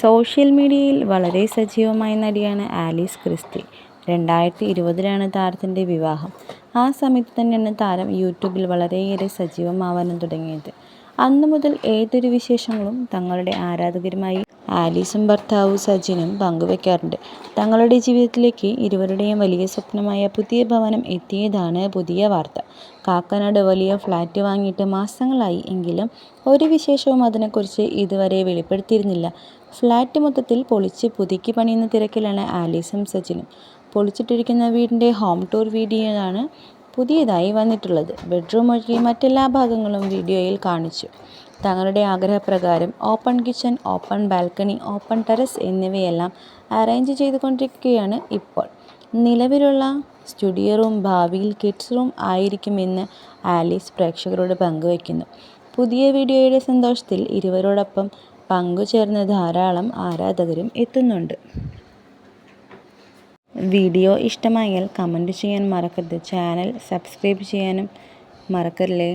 Social മീഡിയയിൽ വളരെ സജീവമായ നടിയാണ് ആലീസ് ക്രിസ്റ്റി രണ്ടായിരത്തി ഇരുപതിലാണ് താരത്തിന്റെ വിവാഹം. ആ സമയത്ത് തന്നെയാണ് താരം യൂട്യൂബിൽ വളരെയേറെ സജീവമാവാനും തുടങ്ങിയത്. അന്നു മുതൽ ഏതൊരു വിശേഷങ്ങളും തങ്ങളുടെ ആരാധകരുമായി ആലീസും ഭർത്താവ് സജിനും പങ്കുവെക്കാറുണ്ട്. തങ്ങളുടെ ജീവിതത്തിലേക്ക് ഇരുവരുടെയും വലിയ സ്വപ്നമായ പുതിയ ഭവനം എത്തിയതാണ് പുതിയ വാർത്ത. കാക്കനാട് വലിയ ഫ്ലാറ്റ് വാങ്ങിയിട്ട് മാസങ്ങളായി എങ്കിലും ഒരു വിശേഷവും അതിനെക്കുറിച്ച് ഇതുവരെ വെളിപ്പെടുത്തിയിരുന്നില്ല. ഫ്ലാറ്റ് മൊത്തത്തിൽ പൊളിച്ച് പുതുക്കി പണിയുന്ന തിരക്കിലാണ് ആലീസും സജിനും. പൊളിച്ചിട്ടിരിക്കുന്ന വീടിന്റെ ഹോം ടൂർ വീഡിയോയാണ് പുതിയതായി വന്നിട്ടുള്ളത്. ബെഡ്റൂം ഒഴികെ മറ്റെല്ലാ ഭാഗങ്ങളും വീഡിയോയിൽ കാണിച്ചു. തങ്ങളുടെ ആഗ്രഹപ്രകാരം open kitchen open balcony open terrace എന്നിവയെല്ലാം അറേഞ്ച് ചെയ്തുകൊണ്ടിരിക്കുകയാണ് ഇപ്പോൾ. നിലവിലുള്ള സ്റ്റുഡിയോ റൂം ഭാവിയിൽ കിഡ്സ് റൂം ആയിരിക്കുമെന്ന് ആലീസ് പ്രേക്ഷകരോട് പങ്കുവയ്ക്കുന്നു. പുതിയ വീഡിയോയുടെ സന്തോഷത്തിൽ ഇരുവരോടൊപ്പം പങ്കുചേർന്ന് ധാരാളം ആരാധകരും എത്തുന്നുണ്ട്. വീഡിയോ ഇഷ്ടമായാൽ കമന്റ് ചെയ്യാൻ മറക്കരുത്. ചാനൽ സബ്സ്ക്രൈബ് ചെയ്യാനും മറക്കല്ലേ